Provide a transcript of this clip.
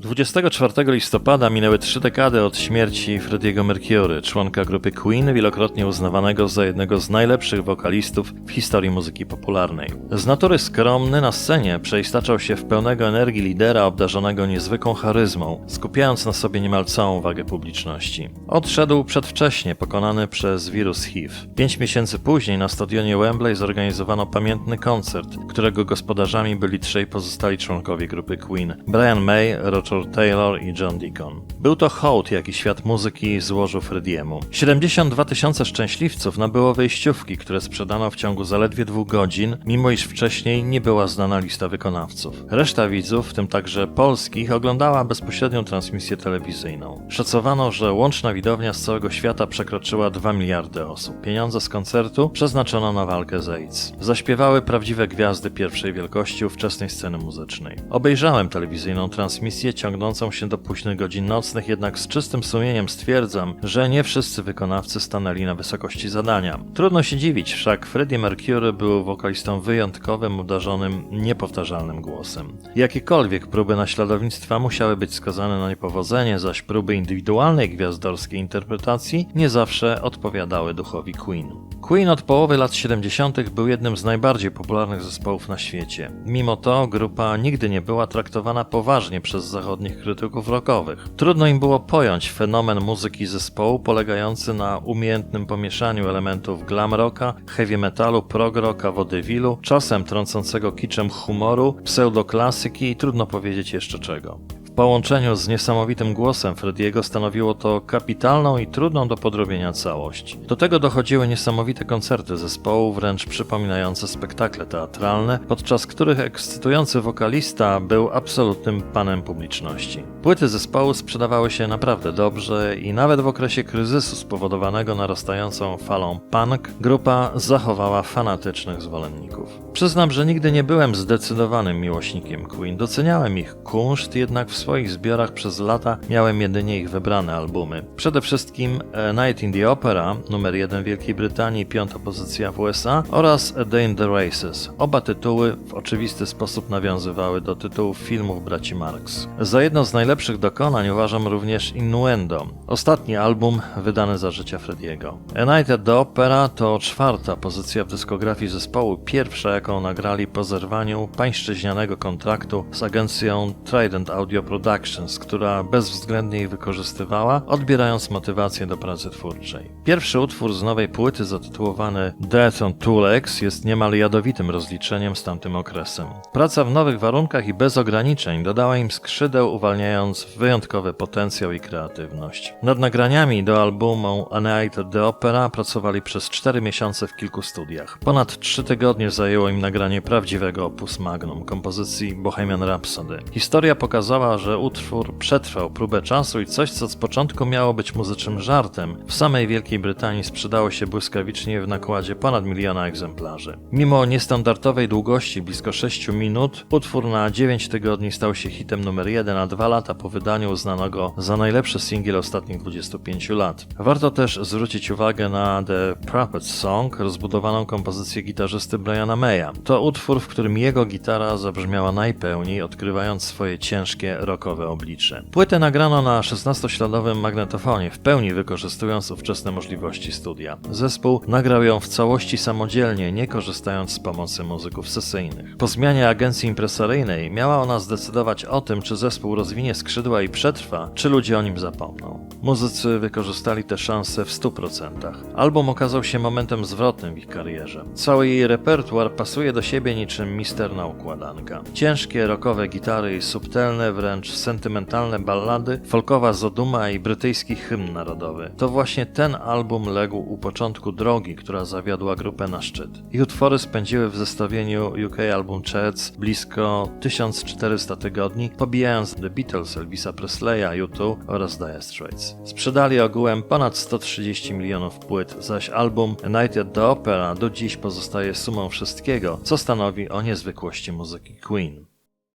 24 listopada minęły trzy dekady od śmierci Freddie'ego Mercury, członka grupy Queen, wielokrotnie uznawanego za jednego z najlepszych wokalistów w historii muzyki popularnej. Z natury skromny na scenie przeistaczał się w pełnego energii lidera obdarzonego niezwykłą charyzmą, skupiając na sobie niemal całą uwagę publiczności. Odszedł przedwcześnie, pokonany przez wirus HIV. Pięć miesięcy później na stadionie Wembley zorganizowano pamiętny koncert, którego gospodarzami byli trzej pozostali członkowie grupy Queen: Brian May, Roger Taylor i John Deacon. Był to hołd, jaki świat muzyki złożył Frediemu. 72 tysiące szczęśliwców nabyło wejściówki, które sprzedano w ciągu zaledwie dwóch godzin, mimo iż wcześniej nie była znana lista wykonawców. Reszta widzów, w tym także polskich, oglądała bezpośrednią transmisję telewizyjną. Szacowano, że łączna widownia z całego świata przekroczyła 2 miliardy osób. Pieniądze z koncertu przeznaczono na walkę z AIDS. Zaśpiewały prawdziwe gwiazdy pierwszej wielkości ówczesnej sceny muzycznej. Obejrzałem telewizyjną transmisję ciągnącą się do późnych godzin nocnych, jednak z czystym sumieniem stwierdzam, że nie wszyscy wykonawcy stanęli na wysokości zadania. Trudno się dziwić, wszak Freddie Mercury był wokalistą wyjątkowym, udarzonym, niepowtarzalnym głosem. Jakiekolwiek próby naśladownictwa musiały być skazane na niepowodzenie, zaś próby indywidualnej gwiazdorskiej interpretacji nie zawsze odpowiadały duchowi Queen. Queen od połowy lat 70. był jednym z najbardziej popularnych zespołów na świecie. Mimo to grupa nigdy nie była traktowana poważnie przez zachodnich krytyków rockowych. Trudno im było pojąć fenomen muzyki zespołu polegający na umiejętnym pomieszaniu elementów glam rocka, heavy metalu, prog rocka, wodywilu, czasem trącącego kiczem humoru, pseudoklasyki i trudno powiedzieć jeszcze czego. Połączeniu z niesamowitym głosem Frediego stanowiło to kapitalną i trudną do podrobienia całość. Do tego dochodziły niesamowite koncerty zespołu, wręcz przypominające spektakle teatralne, podczas których ekscytujący wokalista był absolutnym panem publiczności. Płyty zespołu sprzedawały się naprawdę dobrze i nawet w okresie kryzysu spowodowanego narastającą falą punk, grupa zachowała fanatycznych zwolenników. Przyznam, że nigdy nie byłem zdecydowanym miłośnikiem Queen. Doceniałem ich kunszt, jednak w swoich zbiorach przez lata miałem jedynie ich wybrane albumy. Przede wszystkim A Night in the Opera, numer jeden w Wielkiej Brytanii, piąta pozycja w USA oraz A Day in the Races. Oba tytuły w oczywisty sposób nawiązywały do tytułów filmów braci Marx. Za jedno z najlepszych dokonań uważam również Innuendo, ostatni album wydany za życia Frediego. A Night at the Opera to czwarta pozycja w dyskografii zespołu, pierwsza jaką nagrali po zerwaniu pańszczyźnianego kontraktu z agencją Trident Audio Productions, która bezwzględnie ich wykorzystywała, odbierając motywację do pracy twórczej. Pierwszy utwór z nowej płyty zatytułowany Death on Legs jest niemal jadowitym rozliczeniem z tamtym okresem. Praca w nowych warunkach i bez ograniczeń dodała im skrzydeł, uwalniając wyjątkowy potencjał i kreatywność. Nad nagraniami do albumu A Night at the Opera pracowali przez 4 miesiące w kilku studiach. Ponad 3 tygodnie zajęło im nagranie prawdziwego opus magnum, kompozycji Bohemian Rhapsody. Historia pokazała, że utwór przetrwał próbę czasu i coś, co z początku miało być muzycznym żartem, w samej Wielkiej Brytanii sprzedało się błyskawicznie w nakładzie ponad miliona egzemplarzy. Mimo niestandardowej długości, blisko 6 minut, utwór na 9 tygodni stał się hitem numer 1, a dwa lata po wydaniu uznano go za najlepszy singiel ostatnich 25 lat. Warto też zwrócić uwagę na The Puppet Song, rozbudowaną kompozycję gitarzysty Briana Maya. To utwór, w którym jego gitara zabrzmiała najpełniej, odkrywając swoje ciężkie, rockowe oblicze. Płytę nagrano na 16-śladowym magnetofonie, w pełni wykorzystując ówczesne możliwości studia. Zespół nagrał ją w całości samodzielnie, nie korzystając z pomocy muzyków sesyjnych. Po zmianie agencji impresaryjnej miała ona zdecydować o tym, czy zespół rozwinie skrzydła i przetrwa, czy ludzie o nim zapomną. Muzycy wykorzystali tę szansę w 100%. Album okazał się momentem zwrotnym w ich karierze. Cały jej repertuar pasuje do siebie niczym misterna układanka. Ciężkie, rockowe gitary i subtelne, wręcz sentymentalne ballady, folkowa zaduma i brytyjski hymn narodowy. To właśnie ten album legł u początku drogi, która zawiodła grupę na szczyt. Ich utwory spędziły w zestawieniu UK Album Charts blisko 1400 tygodni, pobijając The Beatles, Elvisa Presleya, U2 oraz Dire Straits. Sprzedali ogółem ponad 130 milionów płyt, zaś album Night at the Opera do dziś pozostaje sumą wszystkiego, co stanowi o niezwykłości muzyki Queen.